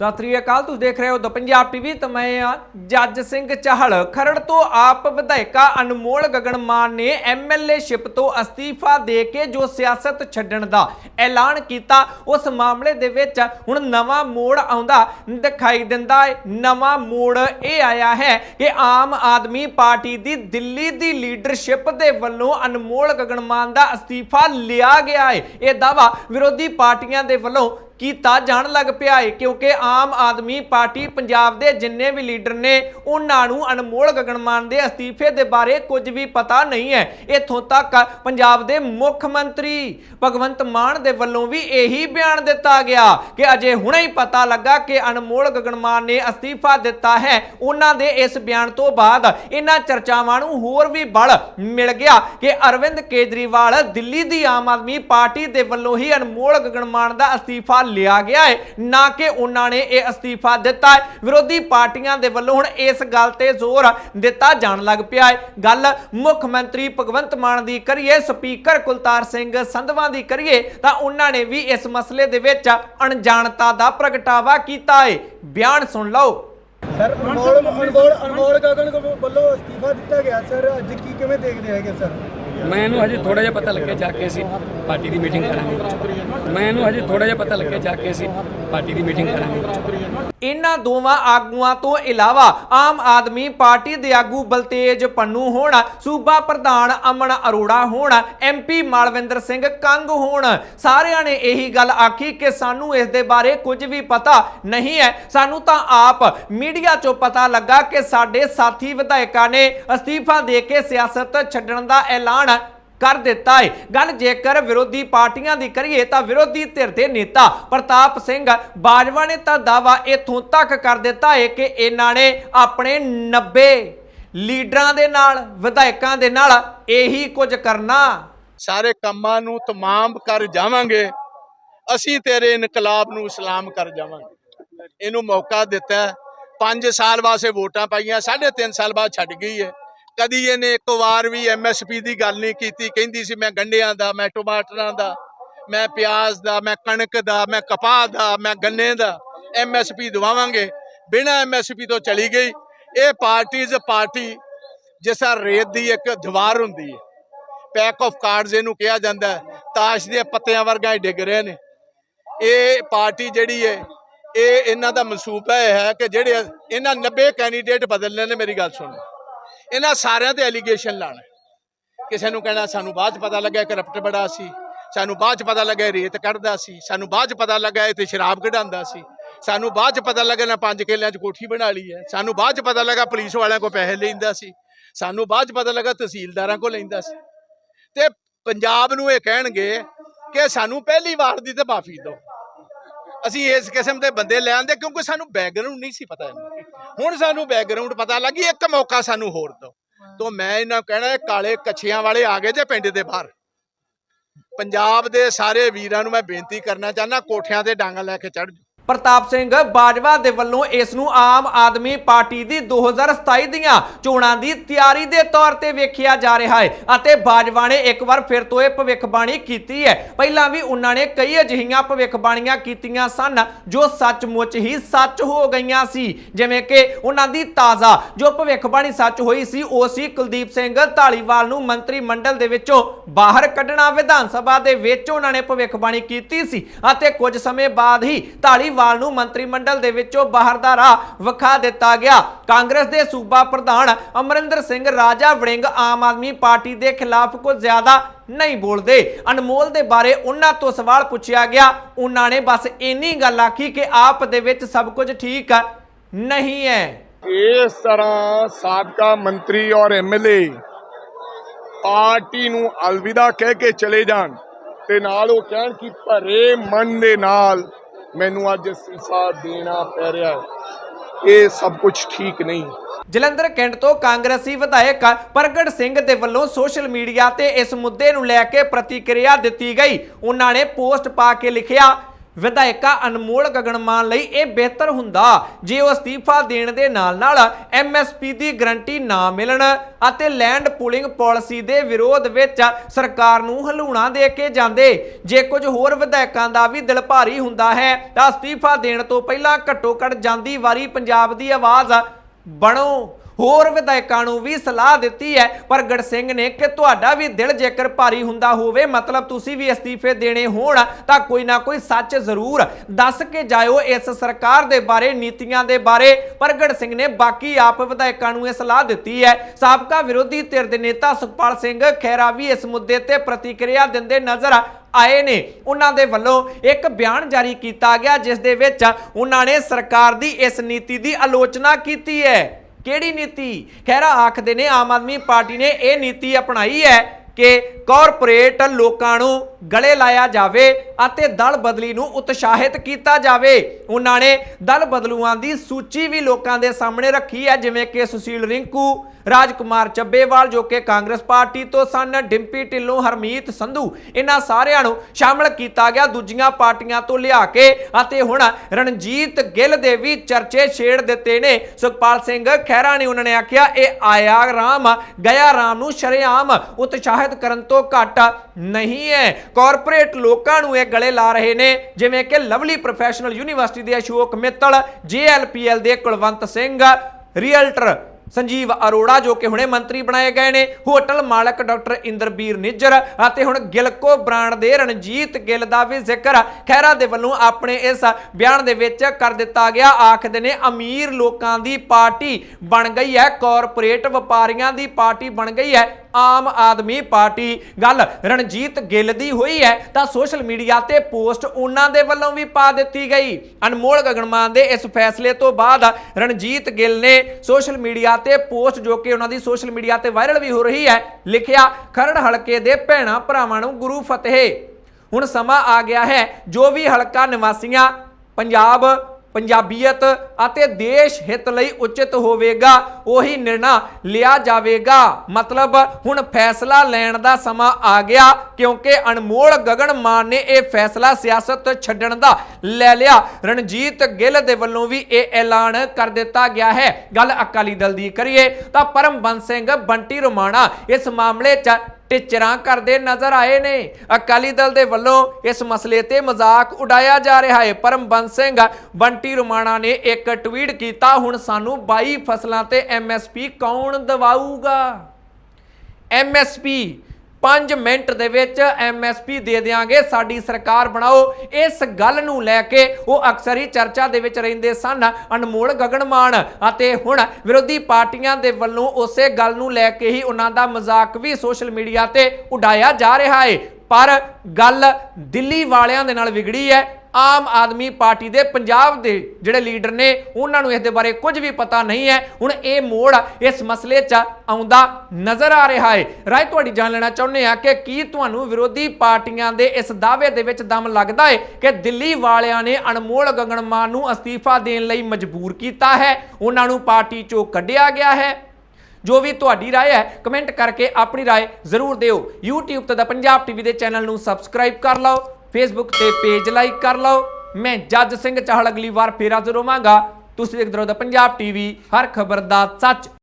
ਸਤਿ ਸ੍ਰੀ ਅਕਾਲ, ਤੁਸੀਂ ਦੇਖ ਰਹੇ ਹੋ ਦ ਪੰਜਾਬ ਟੀਵੀ ਤੇ ਮੈਂ ਆ ਜੱਜ ਸਿੰਘ ਚਾਹਲ ਖਰੜ ਤੋਂ ਆਪ ਵਿਧਾਇਕਾ ਅਨਮੋਲ ਗਗਨ ਮਾਨ ਨੇ ਐਮਐਲਏ ਸ਼ਿਪ ਤੋਂ ਅਸਤੀਫਾ ਦੇ ਕੇ ਜੋ ਸਿਆਸਤ ਛੱਡਣ ਦਾ ਐਲਾਨ ਕੀਤਾ, ਉਸ ਮਾਮਲੇ ਦੇ ਵਿੱਚ ਹੁਣ ਨਵਾਂ ਮੋੜ ਆਉਂਦਾ ਦਿਖਾਈ ਦਿੰਦਾ ਹੈ। ਨਵਾਂ ਮੋੜ ਇਹ ਆਇਆ ਹੈ ਕਿ ਆਮ ਆਦਮੀ ਪਾਰਟੀ ਦੀ ਦਿੱਲੀ ਦੀ ਲੀਡਰਸ਼ਿਪ ਦੇ ਵੱਲੋਂ ਅਨਮੋਲ ਗਗਨ ਮਾਨ ਦਾ ਅਸਤੀਫਾ ਲਿਆ ਗਿਆ ਹੈ। ਇਹ ਦਾਵਾ ਵਿਰੋਧੀ ਪਾਰਟੀਆਂ ਦੇ ਵੱਲੋਂ ਕੀਤਾ ਜਾਣ ਲੱਗ ਪਿਆ ਹੈ ਕਿਉਂਕਿ ਆਮ ਆਦਮੀ ਪਾਰਟੀ ਪੰਜਾਬ ਦੇ ਜਿੰਨੇ ਵੀ ਲੀਡਰ ਨੇ, ਉਹਨਾਂ ਨੂੰ ਅਨਮੋਲ ਗਗਨ ਮਾਨ ਦੇ ਅਸਤੀਫੇ ਦੇ ਬਾਰੇ ਕੁਝ ਵੀ ਪਤਾ ਨਹੀਂ ਹੈ। ਇਥੋਂ ਤੱਕ ਪੰਜਾਬ ਦੇ ਮੁੱਖ ਮੰਤਰੀ ਭਗਵੰਤ ਮਾਨ ਦੇ ਵੱਲੋਂ ਵੀ ਇਹੀ ਬਿਆਨ ਦਿੱਤਾ ਗਿਆ ਕਿ ਅਜੇ ਹੁਣੇ ਹੀ ਪਤਾ ਲੱਗਾ ਕਿ ਅਨਮੋਲ ਗਗਨ ਮਾਨ ਨੇ ਅਸਤੀਫਾ ਦਿੱਤਾ ਹੈ। ਉਹਨਾਂ ਦੇ ਇਸ ਬਿਆਨ ਤੋਂ ਬਾਅਦ ਇਹਨਾਂ ਚਰਚਾਵਾਂ ਨੂੰ ਹੋਰ ਵੀ ਬਲ ਮਿਲ ਗਿਆ ਕਿ ਅਰਵਿੰਦ ਕੇਜਰੀਵਾਲ ਦਿੱਲੀ ਦੀ ਆਮ ਆਦਮੀ ਪਾਰਟੀ ਦੇ ਵੱਲੋਂ ਹੀ ਅਨਮੋਲ ਗਗਨ ਮਾਨ ਦਾ ਅਸਤੀਫਾ ਲਿਆ ਗਿਆ ਹੈ, ਨਾ ਕਿ ਉਹਨਾਂ ਨੇ ਇਹ ਅਸਤੀਫਾ ਦਿੱਤਾ ਹੈ। ਵਿਰੋਧੀ ਪਾਰਟੀਆਂ ਦੇ ਵੱਲੋਂ ਹੁਣ ਇਸ ਗੱਲ ਤੇ ਜ਼ੋਰ ਦਿੱਤਾ ਜਾਣ ਲੱਗ ਪਿਆ ਹੈ। ਗੱਲ ਮੁੱਖ ਮੰਤਰੀ ਭਗਵੰਤ ਮਾਨ ਦੀ ਕਰੀਏ, ਸਪੀਕਰ ਕੁਲਤਾਰ ਸਿੰਘ ਸੰਧਵਾ ਦੀ ਕਰੀਏ, ਤਾਂ ਉਹਨਾਂ ਨੇ ਵੀ ਇਸ ਮਸਲੇ ਦੇ ਵਿੱਚ ਅਣਜਾਣਤਾ ਦਾ ਪ੍ਰਗਟਾਵਾ ਕੀਤਾ ਹੈ। ਬਿਆਨ ਸੁਣ ਲਓ। ਸਰ, ਅਨਮੋਲ ਅਨਮੋਲ ਅਨਮੋਲ ਗਗਨ ਵੱਲੋਂ ਅਸਤੀਫਾ ਦਿੱਤਾ ਗਿਆ। ਸਰ, ਅੱਜ ਕੀ ਕਿਵੇਂ ਦੇਖਦੇ ਹੈਗੇ ਸਰ? ਮੈਨੂੰ ਹਜੇ ਥੋੜਾ ਜਿਹਾ ਪਤਾ ਲੱਗਿਆ ਜਾ ਕੇ ਅਸੀਂ ਪਾਰਟੀ ਦੀ ਮੀਟਿੰਗ ਕਰਾਂਗੇ ਮੈਨੂੰ ਹਜੇ ਥੋੜਾ ਜਿਹਾ ਪਤਾ ਲੱਗਿਆ ਜਾ ਕੇ ਅਸੀਂ ਪਾਰਟੀ ਦੀ ਮੀਟਿੰਗ ਕਰਾਂਗੇ ਇਹਨਾਂ ਦੋਵਾਂ ਆਗੂਆਂ ਤੋਂ ਇਲਾਵਾ ਆਮ ਆਦਮੀ ਪਾਰਟੀ ਦੇ ਆਗੂ ਬਲਤੇਜ ਪੰਨੂ ਹੋਣ, ਸੂਬਾ ਪ੍ਰਧਾਨ ਅਮਨ ਅਰੋੜਾ ਹੋਣ ਐਮਪੀ ਮਾਲਵਿੰਦਰ ਸਿੰਘ ਕੰਗ ਹੋਣ। ਸਾਰਿਆਂ ਨੇ ਇਹੀ ਗੱਲ ਆਖੀ ਕਿ ਸਾਨੂੰ ਇਸ ਦੇ ਬਾਰੇ ਕੁਝ ਵੀ ਪਤਾ ਨਹੀਂ ਹੈ। ਸਾਨੂੰ ਤਾਂ ਆਪ ਮੀਡੀਆ 'ਚੋਂ ਪਤਾ ਲੱਗਾ ਕਿ ਸਾਡੇ ਸਾਥੀ ਵਿਧਾਇਕਾਂ ਨੇ ਅਸਤੀਫਾ ਦੇ ਕੇ ਸਿਆਸਤ ਛੱਡਣ ਦਾ ਐਲਾਨ ਕਰ ਦਿੱਤਾ ਹੈ ਗੱਲ ਜੇਕਰ ਵਿਰੋਧੀ ਪਾਰਟੀਆਂ ਦੀ ਕਰੀਏ ਤਾਂ ਵਿਰੋਧੀ ਧਿਰ ਦੇ ਨੇਤਾ ਪ੍ਰਤਾਪ ਸਿੰਘ ਬਾਜਵਾ ਨੇ ਤਾਂ ਦਾਵਾ ਇਥੋਂ ਤੱਕ ਕਰ ਦਿੱਤਾ ਹੈ ਕਿ ਇਹਨਾਂ ਨੇ ਆਪਣੇ 90 ਲੀਡਰਾਂ ਦੇ ਨਾਲ, ਵਿਧਾਇਕਾਂ ਦੇ ਨਾਲ ਇਹੀ ਕੁਝ ਕਰਨਾ। ਸਾਰੇ ਕੰਮਾਂ ਨੂੰ ਤਮਾਮ ਕਰ ਜਾਵਾਂਗੇ। ਅਸੀਂ ਤੇਰੇ ਇਨਕਲਾਬ ਨੂੰ ਸਲਾਮ ਕਰ ਜਾਵਾਂਗੇ। ਇਹਨੂੰ ਮੌਕਾ ਦਿੱਤਾ। 5 ਸਾਲ ਵਾਸਤੇ ਵੋਟਾਂ ਪਾਈਆਂ 3.5 ਸਾਲ ਬਾਅਦ ਛੱਡ ਗਈ ਹੈ ਕਦੀ ਇਹਨੇ ਇੱਕ ਵਾਰ ਵੀ ਐਮਐਸਪੀ ਦੀ ਗੱਲ ਨਹੀਂ ਕੀਤੀ, ਕਹਿੰਦੀ ਸੀ ਮੈਂ ਗੰਢਿਆਂ ਦਾ, ਮੈਂ ਟਮਾਟਰਾਂ ਦਾ, ਮੈਂ ਪਿਆਜ਼ ਦਾ, ਮੈਂ ਕਣਕ ਦਾ, ਮੈਂ ਕਪਾਹ ਦਾ, ਮੈਂ ਗੰਨੇ ਦਾ ਐਮਐਸਪੀ ਦਵਾਵਾਂਗੇ। ਬਿਨਾਂ ਐਮਐਸਪੀ ਤੋਂ ਚਲੀ ਗਈ। ਇਹ ਪਾਰਟੀਜ਼ ਪਾਰਟੀ, ਜਿਸ ਤਰ੍ਹਾਂ ਰੇਤ ਦੀ ਇੱਕ ਦੀਵਾਰ ਹੁੰਦੀ ਹੈ। ਪੈਕ ਆਫ ਕਾਰਡਸ ਇਹਨੂੰ ਕਿਹਾ ਜਾਂਦਾ ਤਾਸ਼ ਦੇ ਪੱਤਿਆਂ ਵਰਗਾ ਹੀ ਡਿੱਗ ਰਹੇ ਨੇ। ਇਹ ਪਾਰਟੀ ਜਿਹੜੀ ਹੈ, ਇਹ ਇਹਨਾਂ ਦਾ ਮਨਸੂਬਾ ਇਹ ਹੈ ਕਿ ਜਿਹੜੇ ਇਹਨਾਂ 90 ਕੈਂਡੀਡੇਟ ਬਦਲਣੇ ਨੇ, ਮੇਰੀ ਗੱਲ ਸੁਣੋ। ਇਹਨਾਂ ਸਾਰਿਆਂ ਤੇ ਐਲੀਗੇਸ਼ਨ ਲਾਣਾ ਕਿਸੇ ਨੂੰ ਕਹਿਣਾ, ਸਾਨੂੰ ਬਾਅਦ ਚ ਪਤਾ ਲੱਗਿਆ ਕਰਪਟ ਬੜਾ ਸੀ। ਸਾਨੂੰ ਬਾਅਦ ਚ ਪਤਾ ਲੱਗਿਆ ਰੇਤ ਕੱਢਦਾ ਸੀ। ਸਾਨੂੰ ਬਾਅਦ ਚ ਪਤਾ ਲੱਗਾ ਇਹ ਤੇ ਸ਼ਰਾਬ ਕਢਾਉਂਦਾ ਸੀ। ਸਾਨੂੰ ਬਾਅਦ ਚ ਪਤਾ ਲੱਗਾ ਨਾ ਪੰਜ ਕਿੱਲਿਆਂ ਚ ਕੋਠੀ ਬਣਾ ਲਈ ਹੈ। ਸਾਨੂੰ ਬਾਅਦ ਚ ਪਤਾ ਲੱਗਾ ਪੁਲਿਸ ਵਾਲਿਆਂ ਕੋਲ ਪੈਸੇ ਲੈਂਦਾ ਸੀ। ਸਾਨੂੰ ਬਾਅਦ ਚ ਪਤਾ ਲੱਗਾ ਤਹਿਸੀਲਦਾਰਾਂ ਕੋਲ ਲੈਂਦਾ ਸੀ। ਤੇ ਪੰਜਾਬ ਨੂੰ ਇਹ ਕਹਿਣਗੇ ਕਿ ਸਾਨੂੰ ਪਹਿਲੀ ਵਾਰ ਦੀ ਤਾਂ ਮਾਫੀ ਦਿਓ। ਅਸੀਂ ਇਸ ਕਿਸਮ ਦੇ ਬੰਦੇ ਲੈ ਆਂਦੇ ਕਿਉਂਕਿ ਸਾਨੂੰ ਬੈਕਗ੍ਰਾਉਂਡ ਨਹੀਂ ਸੀ ਪਤਾ ਇਹਨਾਂ ਹੁਣ ਸਾਨੂੰ ਬੈਕਗ੍ਰਾਉਂਡ ਪਤਾ ਲੱਗੀ ਇੱਕ ਮੌਕਾ ਸਾਨੂੰ ਹੋਰ ਦਿਓ। ਤੋਂ ਮੈਂ ਇਹਨਾਂ ਨੂੰ ਕਹਿਣਾ ਕਾਲੇ ਕੱਛਿਆਂ ਵਾਲੇ ਆ ਗਏ ਜੇ ਪਿੰਡ ਦੇ ਬਾਹਰ। ਪੰਜਾਬ ਦੇ ਸਾਰੇ ਵੀਰਾਂ ਨੂੰ ਮੈਂ ਬੇਨਤੀ ਕਰਨਾ ਚਾਹੁੰਦਾ, ਕੋਠਿਆਂ ਤੇ ਡਾਂਗਾ ਲੈ ਕੇ ਚੜ੍ਹ ਜਾਓ। ਪ੍ਰਤਾਪ ਸਿੰਘ ਬਾਜਵਾ ਦੇ ਵੱਲੋਂ ਇਸ ਨੂੰ ਆਮ ਆਦਮੀ ਪਾਰਟੀ ਦੀ 2027 ਦੀਆਂ ਚੋਣਾਂ ਦੀ ਤਿਆਰੀ ਦੇ ਤੌਰ ਤੇ ਵੇਖਿਆ ਜਾ ਰਿਹਾ ਹੈ ਅਤੇ ਬਾਜਵਾ ਨੇ ਇੱਕ ਵਾਰ ਫਿਰ ਤੋਂ ਇਹ ਭਵਿੱਖਬਾਣੀ ਕੀਤੀ ਹੈ। ਪਹਿਲਾਂ ਵੀ ਉਹਨਾਂ ਨੇ ਕਈ ਅਜਿਹੀਆਂ ਭਵਿੱਖਬਾਣੀਆਂ ਕੀਤੀਆਂ ਸਨ ਜੋ ਸੱਚਮੁੱਚ ਹੀ ਸੱਚ ਹੋ ਗਈਆਂ ਸੀ। ਜਿਵੇਂ ਕਿ ਉਹਨਾਂ ਦੀ ਤਾਜ਼ਾ ਜੋ ਭਵਿੱਖਬਾਣੀ ਸੱਚ ਹੋਈ ਸੀ, ਉਹ ਸੀ ਕੁਲਦੀਪ ਸਿੰਘ ਢਾਲੀਵਾਲ ਨੂੰ ਮੰਤਰੀ ਮੰਡਲ ਦੇ ਵਿੱਚੋਂ ਬਾਹਰ ਕੱਢਣਾ। ਵਿਧਾਨ ਸਭਾ ਦੇ ਵਿੱਚ ਉਹਨਾਂ ਨੇ ਭਵਿੱਖਬਾਣੀ ਕੀਤੀ ਸੀ ਅਤੇ ਕੁਝ ਸਮੇਂ ਬਾਅਦ ਹੀ ਢਾਲੀਵਾਲ ਨੂੰ ਮੰਤਰੀ ਮੰਡਲ ਦੇ ਵਿੱਚੋਂ ਬਾਹਰ ਦਾ ਰਾਹ ਵਿਖਾ ਦਿੱਤਾ ਗਿਆ। ਕਾਂਗਰਸ ਦੇ ਸੂਬਾ ਪ੍ਰਧਾਨ ਅਮਰਿੰਦਰ ਸਿੰਘ ਰਾਜਾ ਵੜਿੰਗ ਆਮ ਆਦਮੀ ਪਾਰਟੀ ਦੇ ਖਿਲਾਫ ਕੁਝ ਜ਼ਿਆਦਾ ਨਹੀਂ ਬੋਲਦੇ। ਅਨਮੋਲ ਦੇ ਬਾਰੇ ਉਹਨਾਂ ਤੋਂ ਸਵਾਲ ਪੁੱਛਿਆ ਗਿਆ। ਉਹਨਾਂ ਨੇ ਬਸ ਇੰਨੀ ਗੱਲ ਆਖੀ ਕਿ ਆਪ ਦੇ ਵਿੱਚ ਸਭ ਕੁਝ ਠੀਕ ਨਹੀਂ ਹੈ। ਇਸ ਤਰ੍ਹਾਂ ਸਾਬਕਾ ਮੰਤਰੀ ਔਰ ਐਮਐਲਏ ਪਾਰਟੀ ਨੂੰ ਅਲਵਿਦਾ ਕਹਿ ਕੇ ਚਲੇ ਜਾਣ ਤੇ ਨਾਲ ਉਹ ਕਹਿਣ ਕਿ ਭਰੇ ਮਨ ਦੇ ਨਾਲ ਮੈਨੂੰ ਅੱਜ ਅਸਤੀਫਾ ਦੇਣਾ ਪੈ ਰਿਹਾ ਹੈ। ਇਹ ਸਭ ਕੁਝ ਠੀਕ ਨਹੀਂ। ਜਲੰਧਰ ਕੈਂਟ ਤੋਂ ਕਾਂਗਰਸੀ ਵਿਧਾਇਕ ਪ੍ਰਗਟ ਸਿੰਘ ਦੇ ਵੱਲੋਂ ਸੋਸ਼ਲ ਮੀਡੀਆ ਤੇ ਇਸ ਮੁੱਦੇ ਨੂੰ ਲੈ ਕੇ ਪ੍ਰਤੀਕਿਰਿਆ ਦਿੱਤੀ ਗਈ। ਉਹਨਾਂ ਨੇ ਪੋਸਟ ਪਾ ਕੇ ਲਿਖਿਆ ਵਿਧਾਇਕਾ ਅਨਮੋਲ ਗਗਨਮਾਨ ਲਈ ਇਹ ਬਿਹਤਰ ਹੁੰਦਾ ਜੇ ਉਹ ਅਸਤੀਫਾ ਦੇਣ ਦੇ ਨਾਲ-ਨਾਲ ਐਮਐਸਪੀ ਦੀ ਗਰੰਟੀ ਨਾ ਮਿਲਣ ਅਤੇ ਲੈਂਡ ਪੂਲਿੰਗ ਪਾਲਿਸੀ ਦੇ ਵਿਰੋਧ ਵਿੱਚ ਸਰਕਾਰ ਨੂੰ ਹਲੂਣਾ ਦੇ ਕੇ ਜਾਂਦੇ। ਜੇ ਕੁਝ ਹੋਰ ਵਿਧਾਇਕਾਂ ਦਾ ਵੀ ਦਿਲ ਭਾਰੀ ਹੁੰਦਾ ਹੈ ਤਾਂ ਅਸਤੀਫਾ ਦੇਣ ਤੋਂ ਪਹਿਲਾਂ ਘੱਟੋ ਘੱਟ ਜਾਂਦੀ ਵਾਰੀ ਪੰਜਾਬ ਦੀ ਆਵਾਜ਼ ਬਣੋ। ਹੋਰ ਵਿਧਾਇਕਾਂ ਨੂੰ ਵੀ ਸਲਾਹ ਦਿੱਤੀ ਹੈ। ਪ੍ਰਗਟ ਸਿੰਘ ਨੇ ਕਿ ਤੁਹਾਡਾ ਵੀ ਦਿਲ ਜੇਕਰ ਭਾਰੀ ਹੁੰਦਾ ਹੋਵੇ, ਮਤਲਬ ਤੁਸੀਂ ਵੀ ਅਸਤੀਫੇ ਦੇਣੇ ਹੋਣ, ਤਾਂ ਕੋਈ ਨਾ ਕੋਈ ਸੱਚ ਜ਼ਰੂਰ ਦੱਸ ਕੇ ਜਾਇਓ ਇਸ ਸਰਕਾਰ ਦੇ ਬਾਰੇ, ਨੀਤੀਆਂ ਦੇ ਬਾਰੇ। ਪ੍ਰਗਟ ਸਿੰਘ ਨੇ ਬਾਕੀ ਆਪ ਵਿਧਾਇਕਾਂ ਨੂੰ ਇਹ ਸਲਾਹ ਦਿੱਤੀ ਹੈ। ਸਾਬਕਾ ਵਿਰੋਧੀ ਧਿਰ ਦੇ ਨੇਤਾ ਸੁਖਪਾਲ ਸਿੰਘ ਖਹਿਰਾ ਵੀ ਇਸ ਮੁੱਦੇ ਤੇ ਪ੍ਰਤੀਕਿਰਿਆ ਦਿੰਦੇ ਨਜ਼ਰ ਆਏ ਨੇ। ਉਹਨਾਂ ਦੇ ਵੱਲੋਂ ਇੱਕ ਬਿਆਨ ਜਾਰੀ ਕੀਤਾ ਗਿਆ, ਜਿਸ ਦੇ ਵਿੱਚ ਉਹਨਾਂ ਨੇ ਸਰਕਾਰ ਦੀ ਇਸ ਨੀਤੀ ਦੀ ਆਲੋਚਨਾ ਕੀਤੀ ਹੈ। ਕਿਹੜੀ ਨੀਤੀ? ਖਹਿਰਾ ਆਖਦੇ ਨੇ ਆਮ ਆਦਮੀ ਪਾਰਟੀ ਨੇ ਇਹ ਨੀਤੀ ਅਪਣਾਈ ਹੈ ਕਿ ਕਾਰਪੋਰੇਟ ਲੋਕਾਂ ਨੂੰ ਗਲੇ ਲਾਇਆ ਜਾਵੇ ਅਤੇ ਦਲ ਬਦਲੀ ਨੂੰ ਉਤਸ਼ਾਹਿਤ ਕੀਤਾ ਜਾਵੇ। ਉਹਨਾਂ ਨੇ ਦਲ ਬਦਲੂਆਂ ਦੀ ਸੂਚੀ ਵੀ ਲੋਕਾਂ ਦੇ ਸਾਹਮਣੇ ਰੱਖੀ ਹੈ, ਜਿਵੇਂ ਕਿ ਸੁਸ਼ੀਲ ਰਿੰਕੂ, ਰਾਜਕੁਮਾਰ ਚੱਬੇਵਾਲ, ਜੋ ਕਿ ਕਾਂਗਰਸ ਪਾਰਟੀ ਤੋਂ ਸਨ, ਡਿੰਪੀ ਢਿੱਲੋਂ, ਹਰਮੀਤ ਸੰਧੂ, ਇਹਨਾਂ ਸਾਰਿਆਂ ਨੂੰ ਸ਼ਾਮਲ ਕੀਤਾ ਗਿਆ, ਦੂਜੀਆਂ ਪਾਰਟੀਆਂ ਤੋਂ ਲਿਆ ਕੇ ਅਤੇ ਹੁਣ ਰਣਜੀਤ ਗਿੱਲ ਦੇ ਵੀ ਚਰਚੇ ਛੇੜ ਦਿੱਤੇ ਨੇ। ਸੁਖਪਾਲ ਸਿੰਘ ਖਹਿਰਾ ਨੇ ਉਹਨਾਂ ਨੇ ਆਖਿਆ, ਇਹ ਆਇਆ ਰਾਮ, ਗਿਆ ਰਾਮ ਨੂੰ ਸ਼ਰੇਆਮ, ਉਤਸ਼ਾਹਿਤ ਕਰਨ ਤੋਂ ਘੱਟ ਨਹੀਂ ਹੈ। ਕਾਰਪੋਰੇਟ ਲੋਕਾਂ ਨੂੰ ਇਹ ਗਲੇ ਲਾ ਰਹੇ ਨੇ, ਜਿਵੇਂ ਕਿ ਲਵਲੀ ਪ੍ਰੋਫੈਸ਼ਨਲ ਯੂਨੀਵਰਸਿਟੀ ਦੇ ਅਸ਼ੋਕ ਮਿੱਤਲ, ਜੇਐਲਪੀਐਲ ਦੇ ਕੁਲਵੰਤ ਸਿੰਘ ਰੀਅਲਟਰ ਸੰਜੀਵ ਅਰੋੜਾ, ਜੋ ਕਿ ਹੁਣੇ ਮੰਤਰੀ ਬਣਾਏ ਗਏ ਨੇ, ਹੋਟਲ ਮਾਲਕ ਡਾਕਟਰ ਇੰਦਰਬੀਰ ਨਿੱਜਰ ਅਤੇ ਹੁਣ ਗਿਲਕੋ ਬ੍ਰਾਂਡ ਦੇ ਰਣਜੀਤ ਗਿੱਲ ਦਾ ਵੀ ਜ਼ਿਕਰ। ਖਹਿਰਾ ਦੇ ਵੱਲੋਂ ਆਪਣੇ ਇਸ ਬਿਆਨ ਦੇ ਵਿੱਚ ਕਰ ਦਿੱਤਾ ਗਿਆ, ਆਖਦੇ ਨੇ ਅਮੀਰ ਲੋਕਾਂ ਦੀ ਪਾਰਟੀ ਬਣ ਗਈ ਹੈ ਕਾਰਪੋਰੇਟ ਵਪਾਰੀਆਂ ਦੀ ਪਾਰਟੀ ਬਣ ਗਈ ਹੈ। ਆਮ ਆਦਮੀ ਪਾਰਟੀ ਗੱਲ। ਰਣਜੀਤ ਗਿੱਲ ਦੀ ਹੋਈ ਹੈ, ਤਾਂ ਸੋਸ਼ਲ ਮੀਡੀਆ ਤੇ ਪੋਸਟ ਉਹਨਾਂ ਦੇ ਵੱਲੋਂ ਵੀ ਪਾ ਦਿੱਤੀ ਗਈ। ਅਨਮੋਲ ਗਗਨਮਾਨ ਦੇ ਇਸ ਫੈਸਲੇ ਤੋਂ ਬਾਅਦ ਰਣਜੀਤ ਗਿੱਲ ਨੇ ਸੋਸ਼ਲ ਮੀਡੀਆ ਤੇ ਪੋਸਟ, ਜੋ ਕਿ ਉਹਨਾਂ ਦੀ ਸੋਸ਼ਲ ਮੀਡੀਆ ਤੇ ਵਾਇਰਲ ਵੀ ਹੋ ਰਹੀ ਹੈ, ਲਿਖਿਆ, ਖਰੜ ਹਲਕੇ ਦੇ ਭੈਣਾ ਭਰਾਵਾਂ ਨੂੰ ਗੁਰੂ ਫਤਿਹ। ਹੁਣ ਸਮਾਂ ਆ ਗਿਆ ਹੈ, ਜੋ ਵੀ ਹਲਕਾ ਨਿਵਾਸੀਆਂ, ਪੰਜਾਬ, ਪੰਜਾਬੀਅਤ ਅਤੇ ਦੇਸ਼ ਹਿੱਤ ਲਈ ਉਚਿਤ ਹੋਵੇਗਾ, ਉਹੀ ਨਿਰਣਾ ਲਿਆ ਜਾਵੇਗਾ। ਮਤਲਬ ਹੁਣ ਫੈਸਲਾ ਲੈਣ ਦਾ ਸਮਾਂ ਆ ਗਿਆ, ਕਿਉਂਕਿ ਅਨਮੋਲ ਗਗਨ ਮਾਨ ਨੇ ਇਹ ਫੈਸਲਾ ਸਿਆਸਤ ਛੱਡਣ ਦਾ ਲੈ ਲਿਆ। ਰਣਜੀਤ ਗਿੱਲ ਦੇ ਵੱਲੋਂ ਵੀ ਇਹ ਐਲਾਨ ਕਰ ਦਿੱਤਾ ਗਿਆ ਹੈ। ਗੱਲ ਅਕਾਲੀ ਦਲ ਦੀ ਕਰੀਏ, ਤਾਂ ਪਰਮਬੰਸ ਸਿੰਘ ਬੰਟੀ ਰੋਮਾਣਾ ਇਸ ਮਾਮਲੇ 'ਚ ਟਿਚਰਾਂ ਕਰਦੇ ਨਜ਼ਰ ਆਏ ਨੇ। ਅਕਾਲੀ ਦਲ ਦੇ ਵੱਲੋਂ ਇਸ ਮਸਲੇ ਤੇ ਮਜ਼ਾਕ ਉਡਾਇਆ ਜਾ ਰਿਹਾ ਹੈ। ਪਰਮਬੰਸ ਸਿੰਘ ਬੰਟੀ ਰੁਮਾਣਾ ਨੇ ਇੱਕ ਟਵੀਟ ਕੀਤਾ, ਹੁਣ ਸਾਨੂੰ 22 ਫਸਲਾਂ ਤੇ ਐਮਐਸਪੀ ਕੌਣ ਦਵਾਊਗਾ? ਐਮਐਸਪੀ 5 ਮਿੰਟ ਦੇ ਵਿੱਚ ਐਮਐਸਪੀ ਦੇ ਦੇਾਂਗੇ ਸਾਡੀ ਸਰਕਾਰ ਬਣਾਓ। ਇਸ ਗੱਲ ਨੂੰ ਲੈ ਕੇ ਉਹ ਅਕਸਰ ਹੀ ਚਰਚਾ ਦੇ ਵਿੱਚ ਰਹਿੰਦੇ ਸਨ। ਅਨਮੋਲ ਗਗਨਮਾਨ ਅਤੇ ਹੁਣ ਵਿਰੋਧੀ ਪਾਰਟੀਆਂ ਦੇ ਵੱਲੋਂ ਉਸੇ ਗੱਲ ਨੂੰ ਲੈ ਕੇ ਹੀ ਉਹਨਾਂ ਦਾ ਮਜ਼ਾਕ ਵੀ ਸੋਸ਼ਲ ਮੀਡੀਆ ਤੇ ਉਡਾਇਆ ਜਾ ਰਿਹਾ ਹੈ ਪਰ ਗੱਲ ਦਿੱਲੀ ਵਾਲਿਆਂ ਦੇ ਨਾਲ ਵਿਗੜੀ ਹੈ। ਆਮ ਆਦਮੀ ਪਾਰਟੀ ਦੇ ਪੰਜਾਬ ਦੇ ਜਿਹੜੇ ਲੀਡਰ ਨੇ ਉਹਨਾਂ ਨੂੰ ਇਸ ਦੇ ਬਾਰੇ ਕੁਝ ਵੀ ਪਤਾ ਨਹੀਂ ਹੈ ਹੁਣ ਇਹ ਮੋੜ ਇਸ ਮਸਲੇ 'ਚ ਆਉਂਦਾ ਨਜ਼ਰ ਆ ਰਿਹਾ ਹੈ ਰਾਏ ਤੁਹਾਡੀ ਜਾਣ ਲੈਣਾ ਚਾਹੁੰਦੇ ਆ ਕਿ ਕੀ ਤੁਹਾਨੂੰ ਵਿਰੋਧੀ ਪਾਰਟੀਆਂ ਦੇ ਇਸ ਦਾਅਵੇ ਦੇ ਵਿੱਚ ਦਮ ਲੱਗਦਾ ਹੈ ਕਿ ਦਿੱਲੀ ਵਾਲਿਆਂ ਨੇ ਅਨਮੋਲ ਗਗਨਮਾਨ ਨੂੰ ਅਸਤੀਫਾ ਦੇਣ ਲਈ ਮਜਬੂਰ ਕੀਤਾ ਹੈ ਉਹਨਾਂ ਨੂੰ ਪਾਰਟੀ 'ਚੋਂ ਕੱਢਿਆ ਗਿਆ ਹੈ ਜੋ ਵੀ ਤੁਹਾਡੀ رائے ਹੈ ਕਮੈਂਟ ਕਰਕੇ ਆਪਣੀ رائے ਜ਼ਰੂਰ ਦਿਓ YouTube ਤੇ ਦਾ ਪੰਜਾਬ ਟੀਵੀ ਦੇ ਚੈਨਲ ਨੂੰ ਸਬਸਕ੍ਰਾਈਬ ਕਰ ਲਓ ਫੇਸਬੁੱਕ ਤੇ ਪੇਜ ਲਾਈਕ ਕਰ ਲਓ। ਮੈਂ ਜੱਜ ਸਿੰਘ ਚਾਹਲ ਅਗਲੀ ਵਾਰ ਫੇਰ ਹਾਜ਼ਰ ਹੋਵਾਂਗਾ ਤੁਸੀਂ ਦੇਖਦੇ ਰਹੋ ਦਾ ਪੰਜਾਬ ਟੀਵੀ ਹਰ ਖਬਰ ਦਾ ਸੱਚ।